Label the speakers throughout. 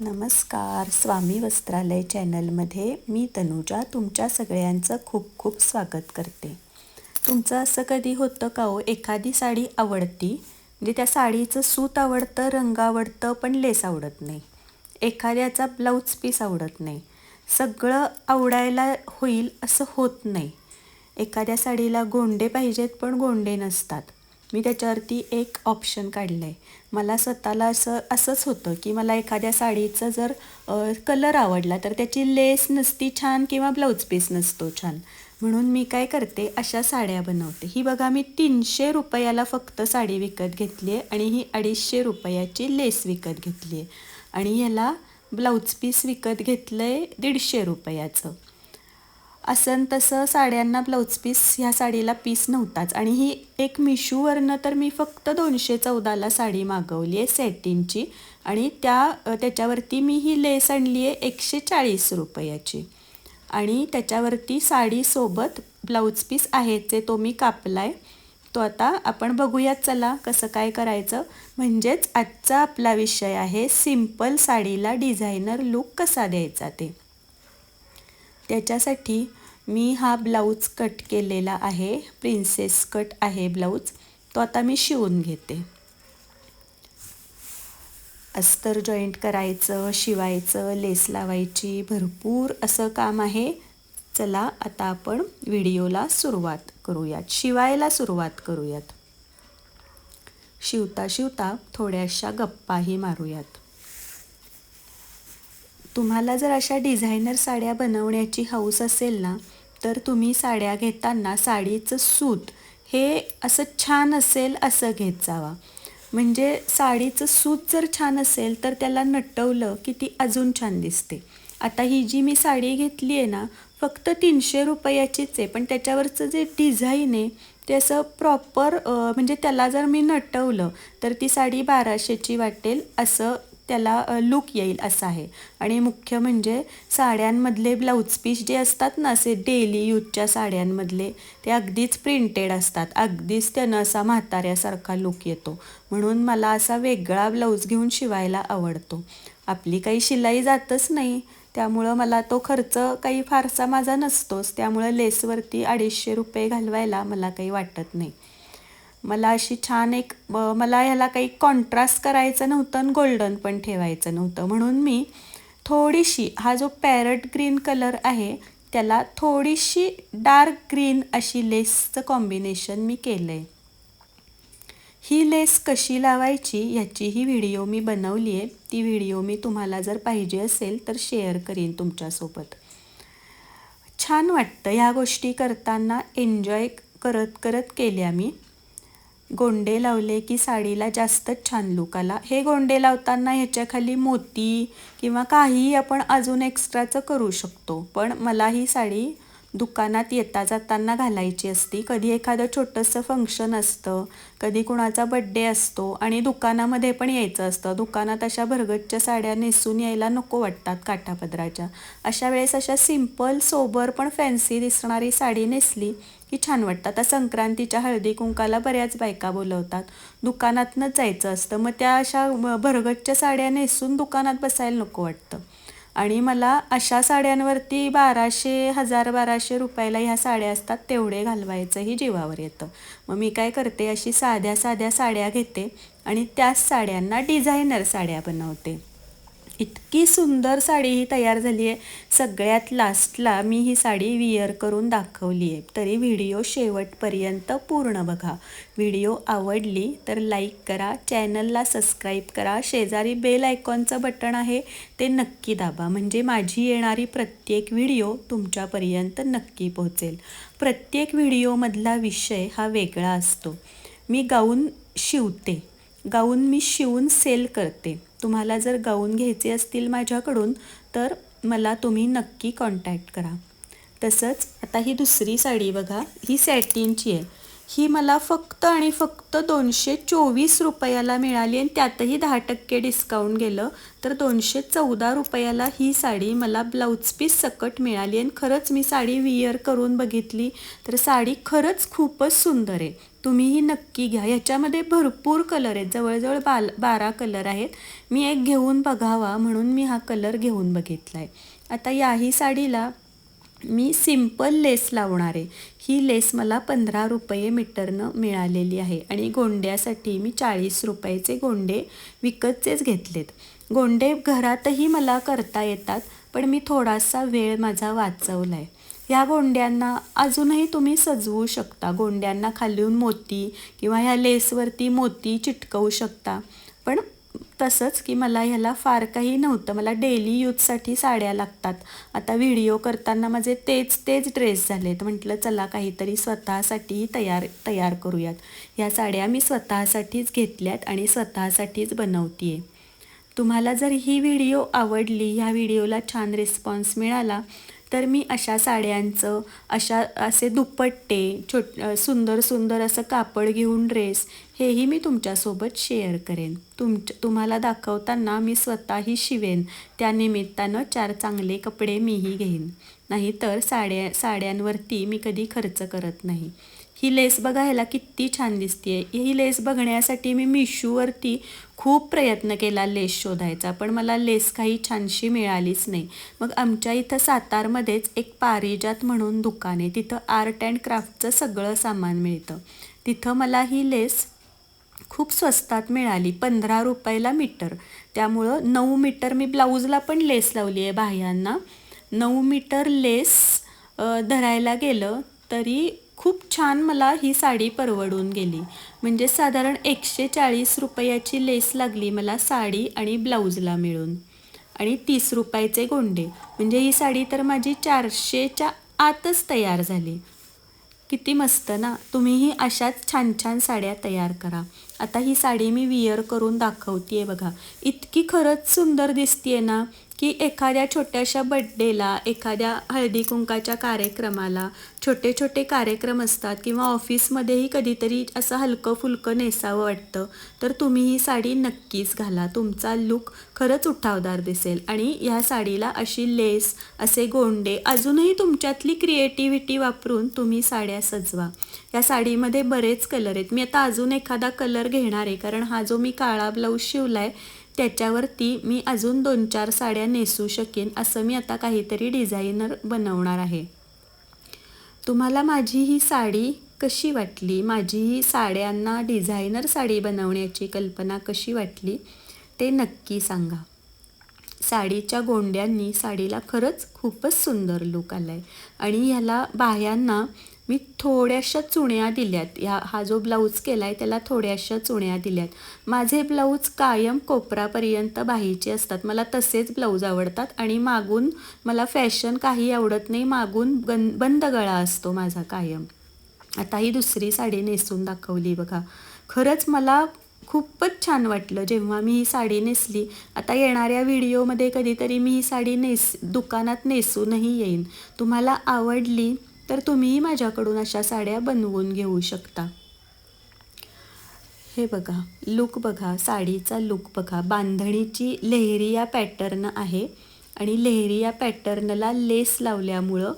Speaker 1: नमस्कार स्वामी वस्त्रालय चॅनलमध्ये मी तनुजा तुमच्या सगळ्यांचं खूप खूप स्वागत करते. तुमचं असं कधी होतं का हो? एखादी साडी आवडती? म्हणजे त्या साडीचं सूत आवडतं रंग आवडतं पण लेस आवडत नाही. एखाद्याचा ब्लाऊज पीस आवडत नाही. सगळं आवडायला होईल असं होत नाही. एखाद्या साडीला गोंडे पाहिजेत पण गोंडे नसतात. मी त्याच्यावरती एक ऑप्शन काढलं आहे मला स्वतःला असं असंच होतं की मला एखाद्या साडीचं जर कलर आवडला तर त्याची लेस नसती छान किंवा ब्लाऊज पीस नसतो छान. म्हणून मी काय करते अशा साड्या बनवते. ही बघा मी तीनशे रुपयाला फक्त साडी विकत घेतली आहे आणि ही अडीचशे रुपयाची लेस विकत घेतली आहे. आणि याला ब्लाऊज पीस विकत घेतलं आहे दीडशे रुपयाचं. असं तसं साड्यांना ब्लाऊज पीस ह्या साडीला पीस नव्हताच. आणि ही एक मिशूवरनं तर मी फक्त दोनशे चौदाला साडी मागवली आहे सॅटिनची आणि त्या त्याच्यावरती मी ही लेस आणली आहे एकशे चाळीस रुपयाची. आणि त्याच्यावरती साडीसोबत ब्लाऊज पीस आहे जे तो मी कापला आहे तो आता आपण बघूयात चला कसं काय करायचं. म्हणजेच आजचा आपला विषय आहे सिंपल साडीला डिझायनर लूक कसा द्यायचा ते. त्याच्यासाठी मी हा ब्लाऊज कट केलेला आहे. प्रिन्सेस कट आहे ब्लाऊज. तो आता मी शिवून घेते. अस्तर जॉईंट करायचं शिवायचं लेस लावायची भरपूर असं काम आहे. चला आता आपण व्हिडिओला सुरुवात करूयात. शिवायला सुरुवात करूयात. शिवता शिवता थोड्याशा गप्पाही मारूयात. तुम्हाला जर अशा डिझायनर साड्या बनवण्याची हौस असेल ना तर तुम्ही साड्या घेताना साडीचं सूत हे असं छान असेल असं घेत जावा. म्हणजे साडीचं सूत जर छान असेल तर त्याला नटवलं की ती अजून छान दिसते. आता ही जी मी साडी घेतली आहे ना फक्त तीनशे रुपयाचीच आहे पण त्याच्यावरचं जे डिझाईन आहे ते असं प्रॉपर म्हणजे त्याला जर मी नटवलं तर ती साडी बाराशेची वाटेल असं त्याला लुक येईल असं आहे. आणि मुख्य म्हणजे साड्यांमधले ब्लाऊज पीस जे असतात ना असे डेली यूजच्या साड्यांमधले ते अगदीच प्रिंटेड असतात. अगदीच त्यानं असा म्हाताऱ्यासारखा लुक येतो. म्हणून मला असा वेगळा ब्लाऊज घेऊन शिवायला आवडतो. आपली काही शिलाई जातच नाही. त्यामुळं मला तो खर्च काही फारसा माझा नसतोच. त्यामुळं लेसवरती अडीचशे रुपये घालवायला मला काही वाटत नाही. मला अशी छान एक मला ह्याला काही कॉन्ट्रास्ट करायचं नव्हतं आणि गोल्डन पण ठेवायचं नव्हतं. म्हणून मी थोडीशी हा जो पॅरट ग्रीन कलर आहे त्याला थोडीशी डार्क ग्रीन अशी लेसचं कॉम्बिनेशन मी केलं आहे ही लेस कशी लावायची ह्याची ही व्हिडिओ मी बनवली आहे ती व्हिडिओ मी तुम्हाला जर पाहिजे असेल तर शेअर करीन तुमच्यासोबत. छान वाटतं ह्या गोष्टी करताना. एन्जॉय करत करत केल्या मी. गोंडे लावले की साडीला जास्तच छान लुक आला. हे गोंडे लावताना ह्याच्याखाली मोती किंवा काहीही आपण अजून एक्स्ट्राचं करू शकतो. पण मला ही साडी दुकानात येता जाताना घालायची असती. कधी एखादं छोटंसं फंक्शन असतं कधी कुणाचा बड्डे असतो आणि दुकानामध्ये पण यायचं असतं. दुकानात अशा भरगच्च्या साड्या नेसून यायला नको वाटतात काठापदराच्या. अशा वेळेस अशा सिंपल सोबर पण फॅन्सी दिसणारी साडी नेसली की छान वाटतं. आता संक्रांतीच्या हळदी कुंकाला बऱ्याच बायका बोलवतात. दुकानातनंच जायचं असतं. मग त्या अशा भरगच्च्या साड्या नेसून दुकानात बसायला नको वाटतं. आणि मला अशा साड्यांवरती बाराशे हजार बाराशे रुपयाला ह्या साड्या असतात तेवढे घालवायचंही जीवावर येतं. मग मी काय करते अशी साध्या साध्या साड्या घेते आणि त्याच साड्यांना डिझायनर साड्या बनवते. इतकी सुंदर साडी ही तयार झाली आहे. सगळ्यात लास्टला मी ही साडी विअर करून दाखवली आहे. तरी व्हिडिओ शेवटपर्यंत पूर्ण बघा. व्हिडिओ आवडली तर लाईक करा चॅनलला सबस्क्राईब करा. शेजारी बेल आयकॉनचं बटन आहे ते नक्की दाबा. म्हणजे माझी येणारी प्रत्येक व्हिडिओ तुमच्यापर्यंत नक्की पोहोचेल. प्रत्येक व्हिडिओमधला विषय हा वेगळा असतो. मी गाऊन शिवते. गाऊन मी शिवून सेल करते. तुम्हाला जर गाऊन घ्यायचे असतील माझ्याकडून तर मला तुम्ही नक्की कॉन्टॅक्ट करा. तसंच आता ही दुसरी साडी बघा ही सॅटिनची आहे. ही मला फक्त आणि फक्त दोनशे चोवीस रुपयाला मिळाली आणि त्यातही दहा टक्के डिस्काउंट गेलं तर दोनशे चौदा रुपयाला ही साडी मला ब्लाऊज पीस सकट मिळाली आणि खरंच मी साडी विअर करून बघितली. तर साडी खरंच खूपच सुंदर आहे. तुम्हीही नक्की घ्या. ह्याच्यामध्ये भरपूर कलर आहेत. जवळजवळ बाल बारा कलर आहेत. मी एक घेऊन बघावा म्हणून मी हा कलर घेऊन बघितला आहे आता याही साडीला मी सिंपल लेस लावणार आहे. ही लेस मला पंधरा रुपये मीटरनं मिळालेली आहे. आणि गोंड्यासाठी मी चाळीस रुपयाचे गोंडे विकतचेच घेतलेत. गोंडे घरातही मला करता येतात पण मी थोडासा वेळ माझा वाचवला आहे ह्या गोंड्यांना अजूनही तुम्ही सजवू शकता. गोंड्यांना खालून मोती किंवा ह्या लेसवरती मोती चिटकवू शकता. पण तसंच की मला ह्याला फार काही नव्हतं. मला डेली यूजसाठी साड्या लागतात. आता व्हिडिओ करताना माझे तेच तेच ड्रेस झालेत. म्हटलं चला काहीतरी स्वतःसाठीही तयार तयार करूयात. ह्या साड्या मी स्वतःसाठीच घेतल्यात आणि स्वतःसाठीच बनवते आहे तुम्हाला जर ही व्हिडिओ आवडली ह्या व्हिडिओला छान रिस्पॉन्स मिळाला तर मी अशा साड्यांचं अशा असे दुपट्टे छोट सुंदर सुंदर असं कापड घेऊन ड्रेस हेही मी तुमच्यासोबत शेअर करेन. तुम तुम्हाला दाखवताना मी स्वतःही शिवेन. त्यानिमित्तानं चार चांगले कपडे मीही घेईन. नाही तर साड्या साड्यांवरती मी कधी खर्च करत नाही. ही लेस बघा ह्याला किती छान दिसते ही लेस बघण्यासाठी मी मिशूवरती खूप प्रयत्न केला लेस शोधायचा पण मला लेस काही छानशी मिळालीच नाही. मग आमच्या इथं सातारमध्येच एक पारिजात म्हणून दुकान आहे. तिथं आर्ट अँड क्राफ्टचं सगळं सामान मिळतं. तिथं मला ही लेस खूप स्वस्तात मिळाली पंधरा रुपयाला मीटर. त्यामुळं नऊ मीटर मी ब्लाऊजला पण लेस लावली आहे बाह्यांना. नऊ मीटर लेस धरायला गेलं तरी खूप छान मला ही साडी परवडून गेली. म्हणजे साधारण एकशे चाळीस रुपयाची लेस लागली मला साडी आणि ब्लाऊजला मिळून. आणि तीस रुपयाचे गोंडे. म्हणजे ही साडी तर माझी चारशेच्या आतच तयार झाली. किती मस्त ना? तुम्हीही अशाच छान छान साड्या तयार करा. आता ही साडी मी विअर करून दाखवते आहे बघा. इतकी खरंच सुंदर दिसते ना? की एखाद्या छोट्याशा बड्डेला एखाद्या हळदी कुंकाच्या कार्यक्रमाला छोटे छोटे कार्यक्रम असतात किंवा ऑफिसमध्येही कधीतरी असं हलकं फुलकं नेसावं वाटतं तर तुम्ही ही साडी नक्कीच घाला. तुमचा लुक खरंच उठावदार दिसेल. आणि ह्या साडीला अशी लेस असे गोंडे अजूनही तुमच्यातली क्रिएटिव्हिटी वापरून तुम्ही साड्या सजवा. या साडीमध्ये बरेच कलर आहेत. मी आता अजून एखादा कलर घेणार आहे कारण हा जो मी काळा ब्लाऊज शिवला आहे त्याच्यावरती मी अजून दोन चार साड्या नेसू शकेन असं मी आता काहीतरी डिझायनर बनवणार आहे. तुम्हाला माझी ही साडी कशी वाटली? माझी ही साड्यांना डिझायनर साडी बनवण्याची कल्पना कशी वाटली? ते नक्की सांगा. साडीच्या गोंड्यांनी साडीला खरंच खूपच सुंदर लुक आला आहे आणि ह्याला बाह्यांना मी थोड्याशा चुण्या दिल्यात. ह्या हा जो ब्लाऊज केला आहे त्याला थोड्याशा चुण्या दिल्यात. माझे ब्लाऊज कायम कोपरापर्यंत बाहीचे असतात. मला तसेच ब्लाऊज आवडतात आणि मागून मला फॅशन काही आवडत नाही. मागून गन बंद गळा असतो माझा कायम. आता ही दुसरी साडी नेसून दाखवली बघा. खरंच मला खूपच छान वाटलं जेव्हा मी ही साडी नेसली. आता येणाऱ्या व्हिडिओमध्ये कधीतरी मी ही साडी नेस दुकानात नेसूनही येईन. तुम्हाला आवडली तर तुम्हीही माझ्याकडून अशा साड्या बनवून घेऊ शकता. हे बघा लुक बघा साडीचा लुक बघा. बांधणीची लेहरिया पॅटर्न आहे आणि लेहरिया पॅटर्नला लेस लावल्यामुळं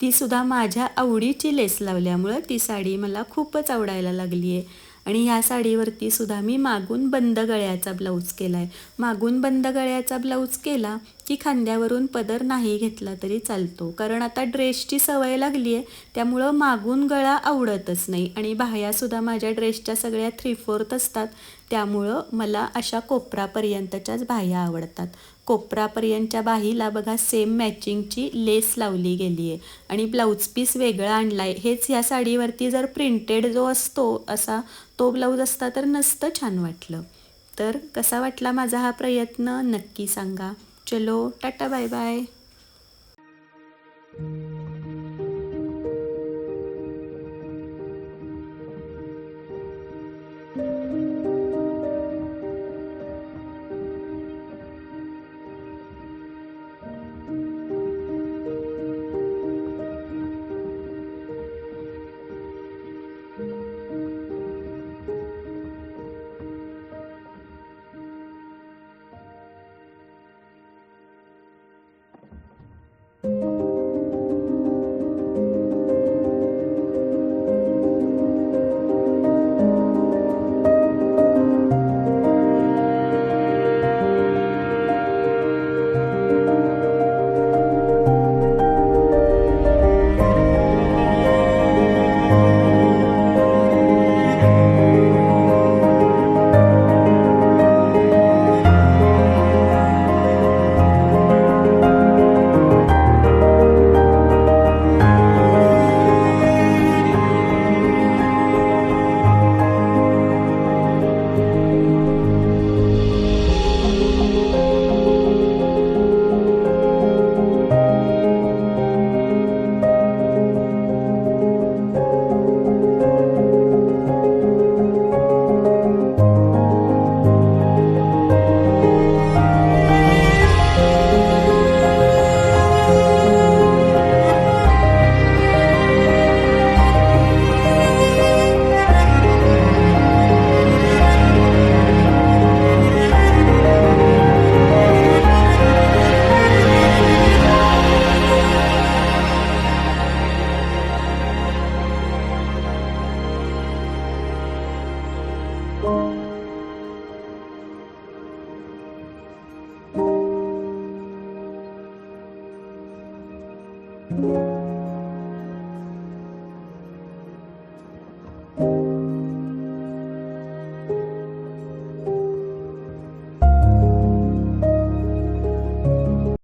Speaker 1: तीसुद्धा माझ्या आवडीची लेस लावल्यामुळं ती साडी मला खूपच आवडायला लागली आहे आणि ह्या साडीवरती सुद्धा मी मागून बंद गळ्याचा ब्लाऊज केला आहे मागून बंद गळ्याचा ब्लाऊज केला की खांद्यावरून पदर नाही घेतला तरी चालतो. कारण आता ड्रेसची सवय लागली आहे त्यामुळं मागून गळा आवडतच नाही. आणि बाह्यासुद्धा माझ्या ड्रेसच्या सगळ्या थ्री फोर्थ असतात. त्यामुळं मला अशा कोपरापर्यंतच्याच बाह्या आवडतात. कोपरापर्यंतच्या बाहीला बघा सेम मॅचिंगची लेस लावली गेली आहे आणि ब्लाऊज पीस वेगळा आणला आहे हेच ह्या साडीवरती जर प्रिंटेड जो असतो असा तो ब्लाऊज असता तर नसतं छान वाटलं. तर कसा वाटला माझा हा प्रयत्न? नक्की सांगा. चलो tata bye bye Thank you.